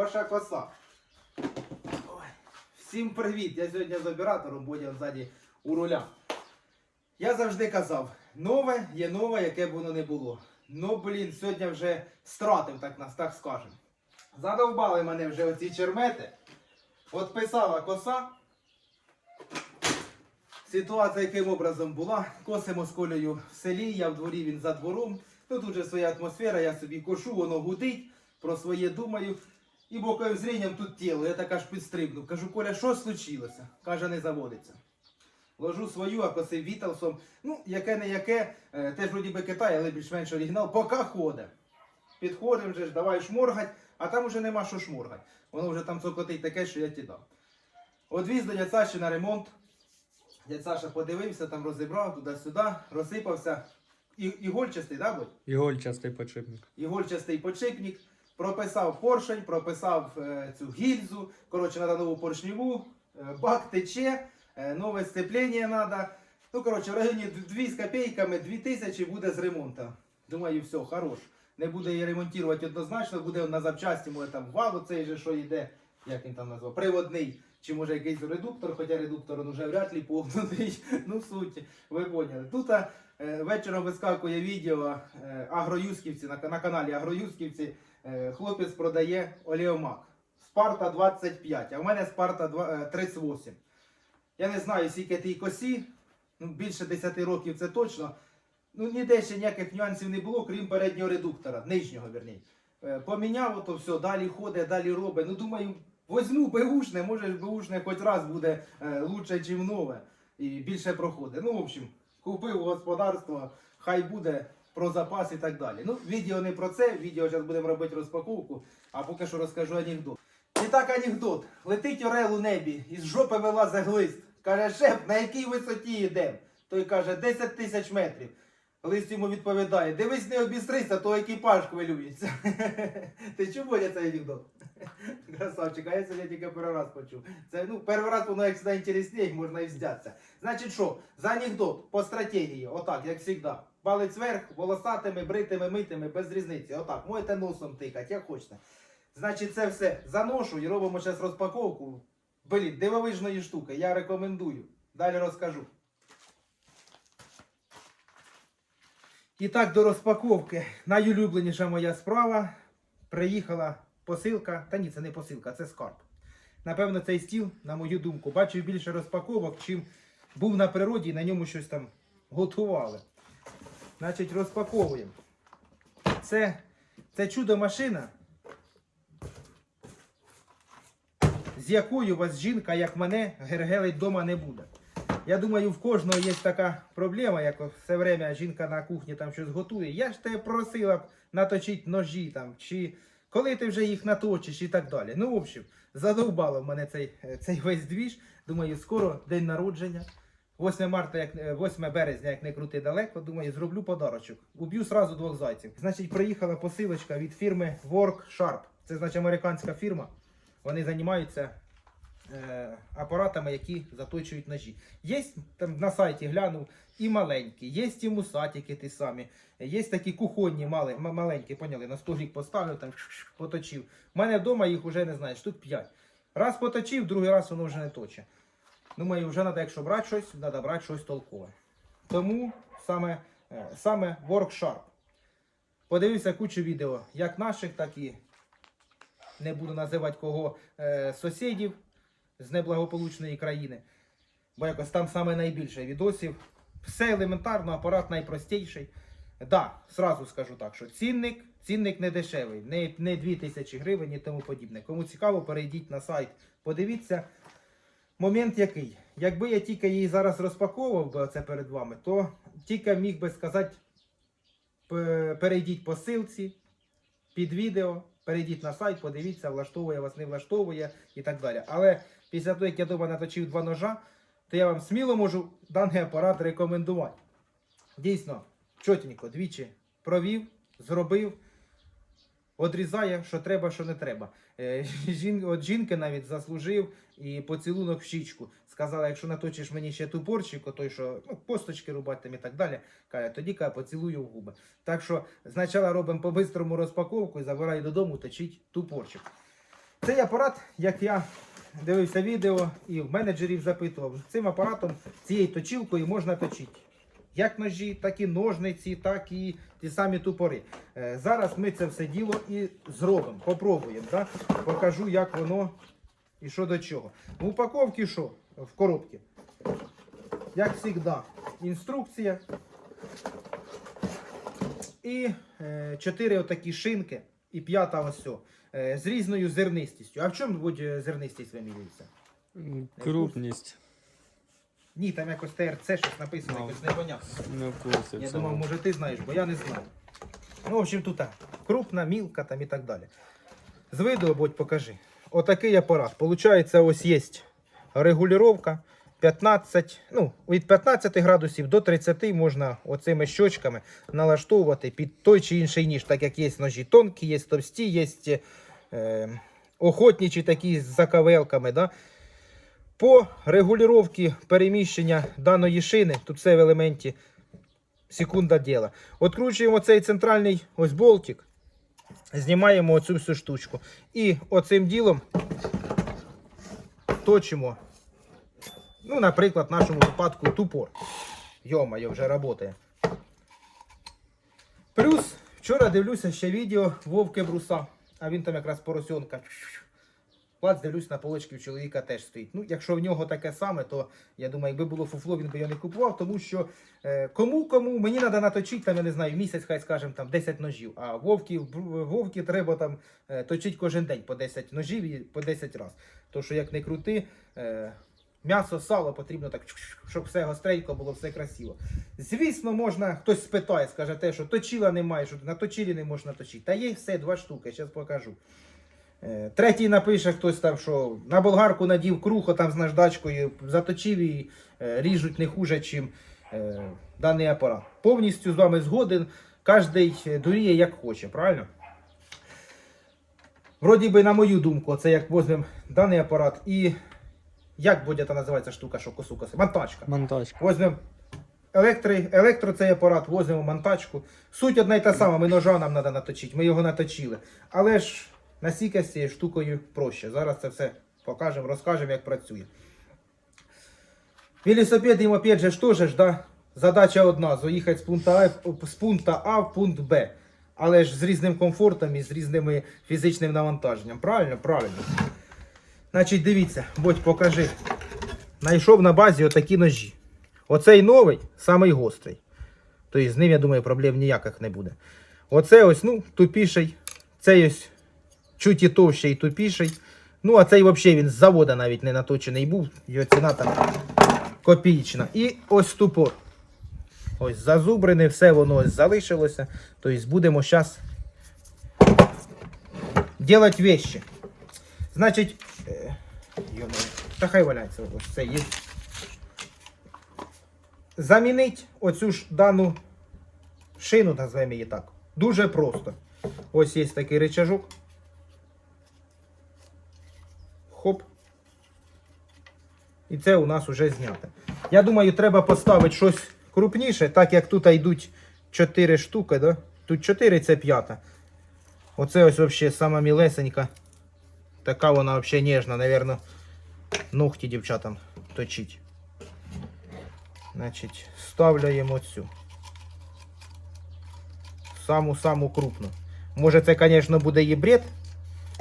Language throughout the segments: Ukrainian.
Хороша коса. Всім привіт! Я сьогодні з оператором Бодя ззаді у руля. Я завжди казав, нове є нове, яке б воно не було. Ну, блін, сьогодні вже стратив, так нас так скажемо. Задовбали мене вже оці чермети. От писала коса. Ситуація яким образом була. Косимо з колею в селі, я в дворі, він за двором. Ну тут же своя атмосфера, я собі кошу, воно гудить, про своє думаю. І боковим зрінням тут тіло. Я так аж підстрибнув. Кажу, Коля, що случилося? Каже, не заводиться. Ложу свою, а косив Віталсом. Ну, яке не яке, е, теж вроді би Китай, але більш-менш оригінал, поки ходить. Підходимо вже ж, давай шморгать, а там уже нема що шморгать. Воно вже там цокотить таке, що я ті дав. Одвіз до Яцаші на ремонт. Дядь Саша подивився, там розібрав туди-сюди, розсипався. І, ігольчастий, да, будь? Ігольчастий подшипник. Ігольчастий подшипник. Прописав поршень, прописав е, цю гільзу. Коротше, треба нову поршневу, е, бак тече, е, нове сцеплення треба. Ну, коротше, в районі 2 з копійками 2000 буде з ремонту. Думаю, все, хорош. Не буде її ремонтувати однозначно, буде на запчасті, може там вал цей же, що йде, як він там назвав, приводний. Чи може якийсь редуктор, хоча редуктор вже вряд ли повний. Ну, суть, ви поняли. Тут вечором вискакує відео Агроюсківці на, на каналі Агроюсківці. Е, хлопець продає олеомак. Спарта 25, а в мене Спарта два- е, 38. Я не знаю, скільки тій косі, ну, більше 10 років це точно. Ну, ніде ще ніяких нюансів не було, крім переднього редуктора, нижнього, верні. Е, Поміняв ото все, далі ходить, далі робить. Ну, думаю, возьму беушне, може беушне хоч раз буде е, лучше, ніж нове. І більше проходить. Ну, в общем, купив господарство, хай буде про запас і так далі. Ну, відео не про це, відео зараз будемо робити розпаковку, а поки що розкажу анекдот. І так анекдот. Летить орел у небі, із жопи вилазить глист. Каже, шеф, на якій висоті йдемо? Той каже, 10 тисяч метрів. Лист йому відповідає, дивись, не обістрися, то екіпаж хвилюється. Ти чув Бодя, цей анекдот? Красавчик, а я сьогодні тільки перший раз почув. Це ну, перший раз воно як завжди інтересніше, можна і вздятися. Значить що, за анекдот по стратегії, отак, як завжди. Палець вверх, волосатими, бритими, митими, без різниці. Отак, можете носом тикати, як хочете. Значить, це все заношу і робимо зараз розпаковку. Блін, дивовижної штуки, я рекомендую. Далі розкажу. І так, до розпаковки. Найулюбленіша моя справа. Приїхала посилка. Та ні, це не посилка, це скарб. Напевно, цей стіл, на мою думку, бачив більше розпаковок, чим був на природі і на ньому щось там готували. Значить, розпаковуємо. Це, це чудо машина, з якою вас жінка, як мене, гергелить вдома не буде. Я думаю, в кожного є така проблема, як все время жінка на кухні там щось готує. Я ж тебе просила б наточити ножі там, чи коли ти вже їх наточиш і так далі. Ну, в общем, задовбало мене цей, е, цей весь двіж. Думаю, скоро день народження. 8 марта, як е, 8 березня, як не крути далеко, думаю, зроблю подарочок. Уб'ю сразу двох зайців. Значить, приїхала посилочка від фірми Work Sharp. Це значить американська фірма. Вони займаються е, апаратами, які заточують ножі. Є там на сайті глянув і маленькі, є і мусатики ті самі, є такі кухонні мали, маленькі, поняли, на столик поставив, там поточив. У мене вдома їх вже не знаю, штук 5. Раз поточив, другий раз воно вже не точить. Думаю, вже треба, якщо брати щось, треба брати щось толкове. Тому саме, е, саме Worksharp. Подивився кучу відео, як наших, так і не буду називати кого е, сусідів з неблагополучної країни. Бо якось там саме найбільше відосів. Все елементарно, апарат найпростіший. Да, сразу скажу так, що цінник, цінник не дешевий, не, не 2000 гривень і тому подібне. Кому цікаво, перейдіть на сайт, подивіться. Момент який? Якби я тільки її зараз розпаковував би це перед вами, то тільки міг би сказати, перейдіть по ссылці під відео, перейдіть на сайт, подивіться, влаштовує вас, не влаштовує і так далі. Але після того, як я дома наточив два ножа, то я вам сміло можу даний апарат рекомендувати. Дійсно, чотенько, двічі провів, зробив. Одрізає, що треба, що не треба. Е, от жінки навіть заслужив і поцілунок в щічку. сказала, якщо наточиш мені ще тупорчик, той, що ну, косточки рубати і так далі, каже, тоді каже, поцілую в губи. Так що спочатку робимо по-бистрому розпаковку і забираю додому, точить тупорчик. Цей апарат, як я дивився відео і в менеджерів запитував, цим апаратом, цією точилкою можна точити. Як ножі, так і ножниці, так і ті самі тупори. Е, Зараз ми це все діло і зробимо, попробуємо. Да? Покажу, як воно і що до чого. В упаковці що? В коробці. Як завжди, інструкція. І е, чотири отакі шинки, і п'ята ось о, з різною зернистістю. А в чому буде зернистість вимірюється? Крупність. Ні, там якось ТРЦ щось написано, Ну. якось непонятно. Не в курсі. Я думав, може ти знаєш, бо я не знаю. Ну, в общем, тут так. Крупна, мілка там і так далі. З виду, будь покажи. Отакий апарат. Получається, ось є регулювання. 15, ну, від 15 градусів до 30 можна оцими щочками налаштовувати під той чи інший ніж, так як є ножі тонкі, є товсті, є е, охотничі такі з закавелками. Да? По регулювання переміщення даної шини, тут все в елементі секунда діла. Откручуємо цей центральний ось болтик, знімаємо оцю всю штучку. І оцим ділом точимо, ну, наприклад, в нашому випадку тупор. Йома, вже працює. Плюс, вчора дивлюся ще відео Вовки Бруса, а він там якраз поросенка. Плац, дивлюсь, на полочці в чоловіка теж стоїть. Ну, якщо в нього таке саме, то я думаю, якби було фуфло, він би його не купував, тому що е, кому кому мені треба наточити, там, я не знаю, місяць, хай скажемо, там 10 ножів. А вовки, вовки треба там е, точити кожен день по 10 ножів і по 10 разів. То що як не крути, е, м'ясо, сало потрібно так, щоб все гостренько було, все красиво. Звісно, можна, хтось спитає, скаже те, що точила немає, що на точилі не можна точити. Та є все, два штуки, зараз покажу. Е, Третій напише хтось там, що на болгарку надів крухо там з наждачкою, заточив і е, ріжуть не хуже, чим е, даний апарат. Повністю з вами згоден, кожен дуріє як хоче, правильно? Вроді би, на мою думку, це як возьмемо даний апарат і як буде та називається штука, що косу коси? Монтажка. Монтажка. Возьмемо електро, електро цей апарат, возьмемо монтажку. Суть одна й та сама, ми ножа нам треба наточити, ми його наточили. Але ж настільки з цією штукою проще. Зараз це все покажемо, розкажемо, як працює. Велосипед і мопед же ж теж да? задача одна заїхати з пункту, а, з пункту А в пункт Б. Але ж з різним комфортом і з різними фізичним навантаженням. Правильно? Правильно. Значить, дивіться, будь покажи. Найшов на базі отакі ножі. Оцей новий, самий гострий. Тобто з ним, я думаю, проблем ніяких не буде. Оце ось, ну, тупіший. Цей ось чуть і товщий і тупіший. Ну, а цей взагалі він з завода навіть не наточений був. Його ціна там копійчна. І ось тупор. Ось зазубрене, все воно ось залишилося. Тобто будемо зараз делать вещи. Значить, е, та хай валяється ось це є. Замінить оцю ж дану шину, назвемо її так. Дуже просто. Ось є такий рычажок. Хоп. І це у нас вже знято. Я думаю, треба поставити щось крупніше, так як тут йдуть 4 штуки, да? Тут 4, це п'ята. Оце ось взагалі сама мілесенька. Така вона взагалі ніжна, напевно, ногті дівчатам точить. Значить, ставляємо цю. Саму-саму крупну. Може це, звісно, буде і бред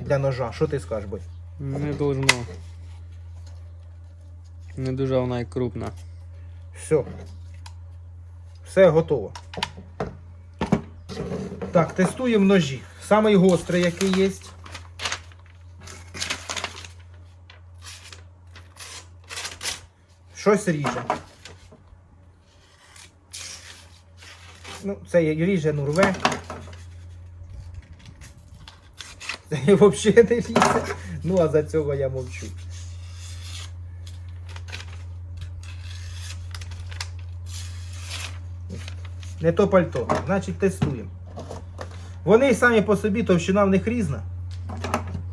для ножа. Що ти скажеш, бой? Не должно. Не дуже вона і крупна. Все. Все готово. Так, тестуємо ножі. Самий гострий, який є. Щось ріже. Ну, це ріже, ну рве. Це взагалі не ріже. Ну, а за цього я мовчу. Не то пальто. Значить, тестуємо. Вони самі по собі, товщина в них різна.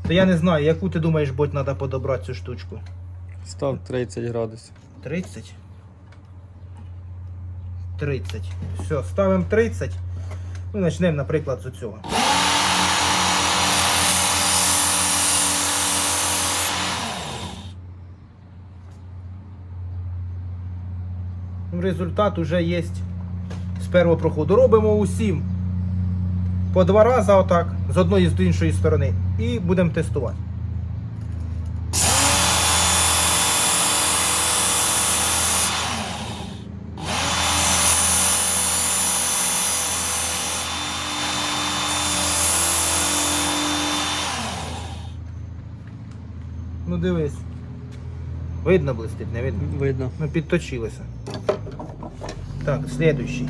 То я не знаю, яку ти думаєш, будь треба подобрати цю штучку. Став 30 градусів. 30. 30. Все, ставимо 30. Ну, почнемо, наприклад, з цього. Ну, Результат уже є з першого проходу. Робимо усім по два рази отак, з одної з іншої сторони. І будемо тестувати. Ну дивись. Видно блистить, не видно? Видно. Ми підточилися. Так, слідуючий.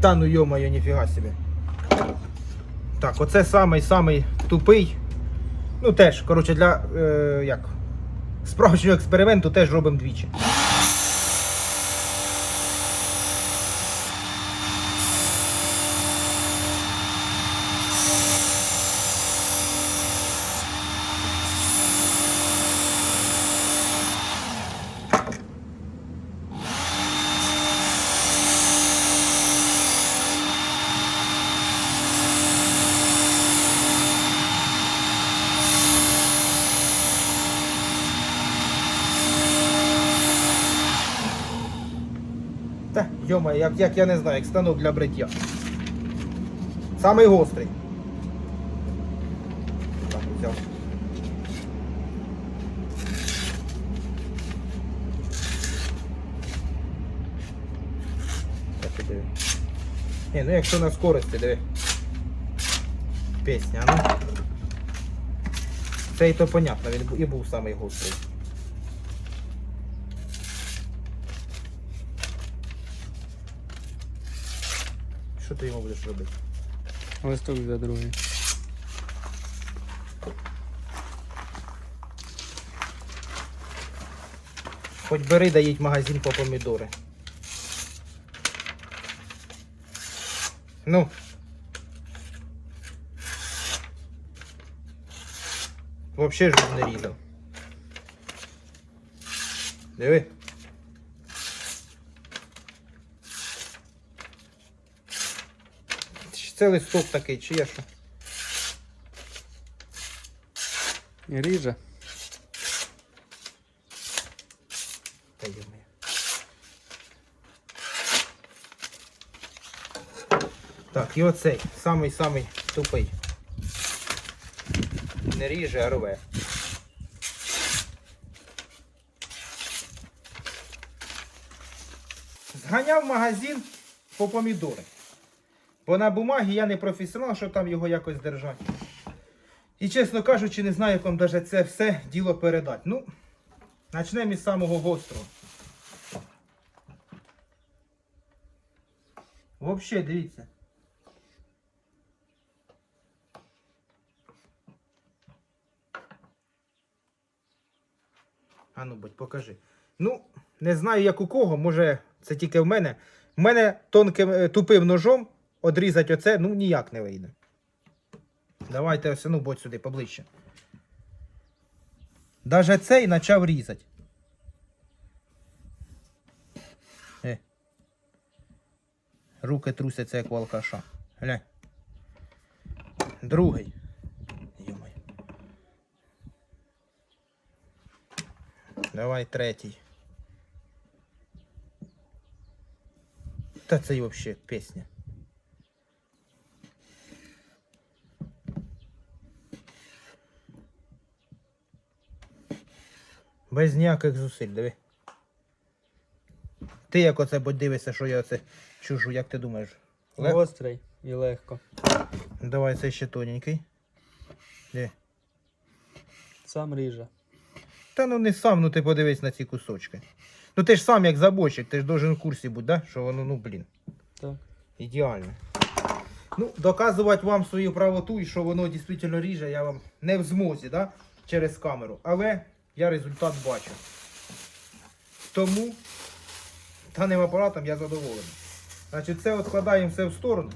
Та ну йо-моє, ніфіга собі. Так, оце самий самий тупий. Ну теж, коротше, для е, як, справжнього експерименту теж робимо двічі. Та, йома, як, як я не знаю, як станок для бриття. Самий гострий. Так, взяв. Так, диви. Ні, ну якщо на скорості, диви. Пісня, ну. Це і то понятно, він і був самий гострий. Що ти йому будеш робити? Листок за другий. Хоч бери да їдь магазин по помідори. Ну. Вообще ж не різав. Диви. Чи Це листок такий, чи є що? Ріже. Та йо-моє. Так, і оцей, самий-самий тупий. Не ріже, а рве. Зганяв магазин по помідори. Бо на бумагі я не професіонал, що там його якось держати. І чесно кажучи, не знаю, як вам даже це все діло передати. Ну, почнемо із самого гострого. Взагалі, дивіться. А ну, будь, покажи. Ну, не знаю, як у кого, може, це тільки в мене. В мене тонким е, тупим ножом одрізати оце, ну, ніяк не вийде. Давайте ось, ну, будь сюди поближче. Даже цей почав різати. Е. Руки трусяться, як у алкаша. Глянь. Другий. Йомай. Давай третій. Та це й взагалі пісня. Без ніяких зусиль, диви. Ти як оце дивишся, що я оце чужу, як ти думаєш? Легко? Гострий і легко. Давай це ще тоненький. Де? Сам ріже. Та ну не сам, ну ти подивись на ці кусочки. Ну ти ж сам як забойщик, ти ж должен в курсі бути, да? Що воно, ну блін, Так. ідеально. Ну, доказувати вам свою правоту і що воно дійсно ріже, я вам не в змозі, да? через камеру. Але я результат бачу. Тому даним апаратом я задоволений. Значить, це відкладаємо все в сторону.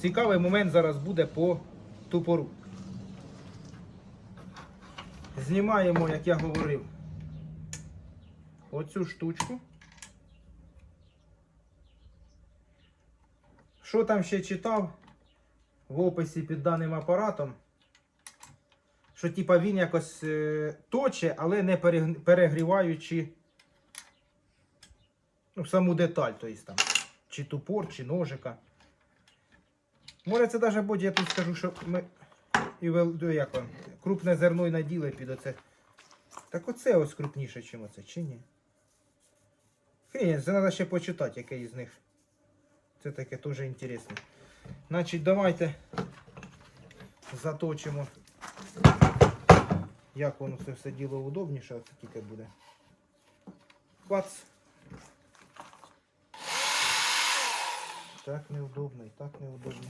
Цікавий момент зараз буде по тупору. Знімаємо, як я говорив, оцю штучку. Що там ще читав в описі під даним апаратом? Що типа він якось е, точе, але не перегріваючи ну, саму деталь, тобто там, чи тупор, чи ножика. Може це навіть буде, я тут скажу, що ми і вел- ну, як вам, крупне зерно і наділи під оце. Так оце ось крупніше, ніж оце, чи ні? Хрень, це треба ще почитати, яке із них. Це таке теж інтересне. Значить, давайте заточимо. Як воно це все діло удобніше, оце тільки буде. Клац. Так неудобно і так неудобно.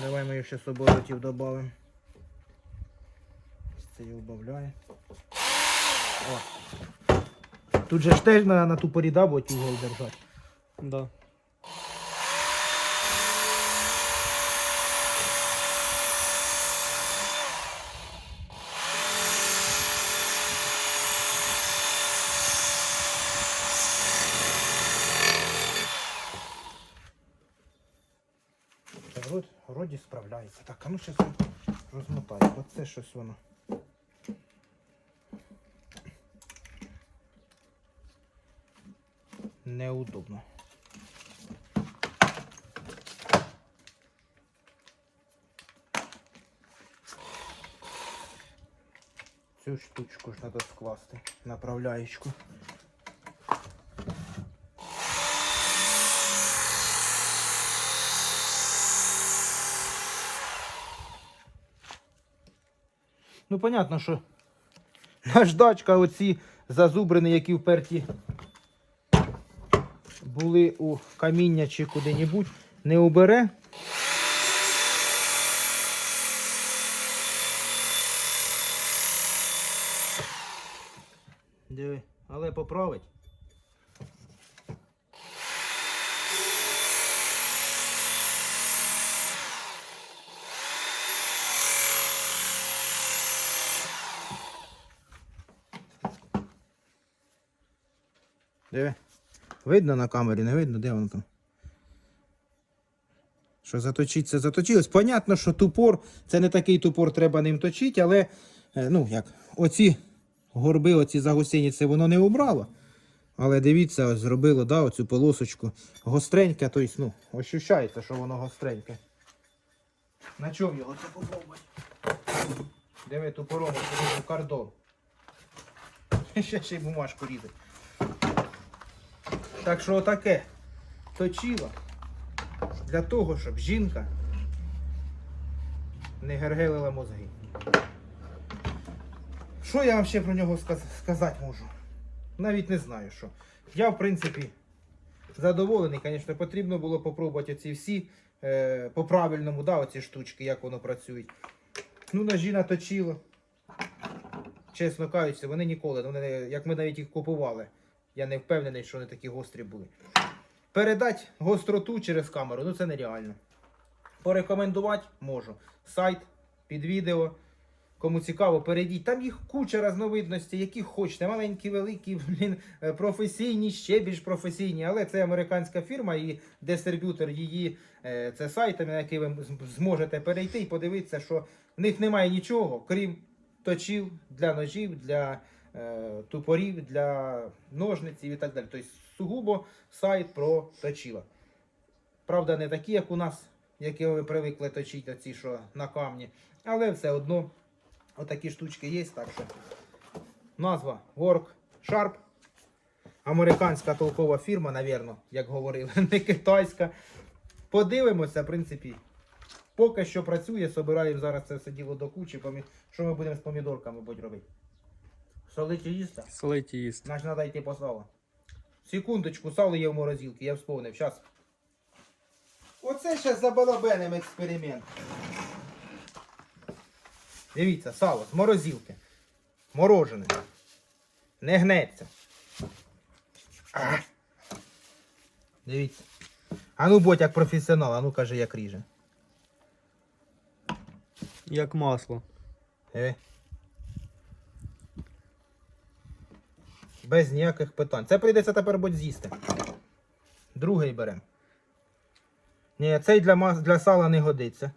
Давай ми ще з оборотів додамо. Це її убавляє. О. Тут же ж теж на, на ту поріда будуть угол держати. Да. Вроді, справляється. Так, а ну зараз розмотаю. Оце щось воно. Неудобно. Цю штучку ж треба скласти, направляючку. Ну, понятно, що наждачка, оці зазубрини, які вперті були у каміння чи куди-небудь, не убере. Диви, але поправить. Диви. Видно на камері, не видно, де воно там. Що заточиться, заточилось. Понятно, що тупор, це не такий тупор, треба ним точити, але е, ну як, оці горби, оці загусениці воно не убрало. Але дивіться, ось зробило, да, оцю полосочку. Гостреньке, тобто, ну, ощущається, що воно гостреньке. На чому його це попробувати? Диви тупором, ось кордон. Ще ще й бумажку різати. Так що отаке точило для того, щоб жінка не гергелила мозги. Що я вам ще про нього сказ- сказати можу? Навіть не знаю що. Я, в принципі, задоволений, звісно, потрібно було попробувати оці всі е, по-правильному, да, оці штучки, як воно працює. Ну, ножі наточило. Чесно кажучи, вони ніколи, вони, як ми навіть їх купували, я не впевнений, що вони такі гострі були. Передати гостроту через камеру, ну це нереально. Порекомендувати можу. Сайт під відео. Кому цікаво, перейдіть. Там їх куча різновидностей, які хочете. Маленькі, великі, блін, е, професійні, ще більш професійні. Але це американська фірма і дистриб'ютор її е, це сайт, на який ви зможете перейти і подивитися, що в них немає нічого, крім точів для ножів, для тупорів, для ножниців і так далі. Тобто сугубо сайт про точила. Правда, не такі, як у нас, які ви привикли точити, оці, що на камні. Але все одно отакі штучки є. Так що назва Work Sharp. Американська толкова фірма, навірно, як говорили, не китайська. Подивимося, в принципі. Поки що працює, собираємо зараз це все діло до кучі. Що ми будемо з помідорками будь робити? Солити їсти? Солить і їсти. Значить, треба йти по сало. Секундочку, сало є в морозилці, я вспомнив, зараз. Оце ще за експеримент. Дивіться, сало з морозилки. Морожене. Не гнеться. А. Дивіться. А ну будь як професіонал, а ну каже, як ріже. Як масло. Диви. Без ніяких питань. Це прийдеться тепер будь з'їсти. Другий беремо. Ні, цей для, мас... для сала не годиться.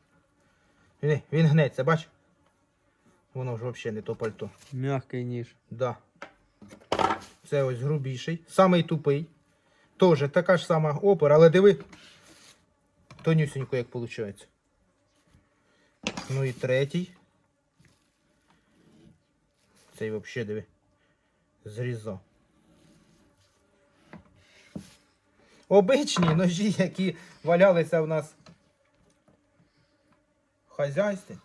Він, він гнеться, бач? Воно ж взагалі не то пальто. Мягкий ніж. Да. Це ось грубіший. Самий тупий. Тоже така ж сама опера, але диви. Тонюсенько, як виходить. Ну і третій. Цей взагалі диви. Зрізав. Обичні ножі, які валялися в нас в хазяйстві.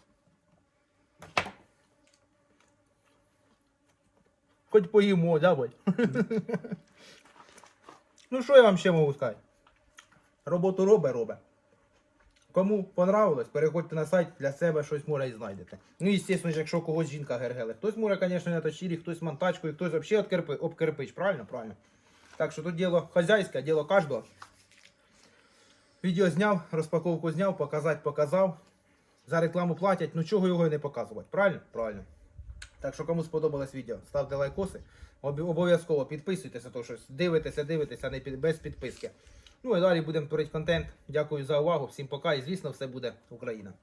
Хоч поїмо, да, ну що я вам ще можу сказати? Роботу робить, робить. Кому понравилось, переходьте на сайт, для себе щось може і знайдете. Ну, і, звісно якщо когось жінка гергеле. Хтось може, звісно, на точілі, хтось монтачкою, хтось взагалі об, кирпи, об кирпич, правильно? Правильно. Так що тут діло хазяйське, діло кожного. Відео зняв, розпаковку зняв, показати показав. За рекламу платять, ну чого його і не показувати, правильно? Правильно. Так що кому сподобалось відео, ставте лайкоси. Обов'язково підписуйтеся, то що дивитеся, дивитеся не під, без підписки. Ну і далі будемо творити контент. Дякую за увагу. Всім пока і звісно, все буде Україна.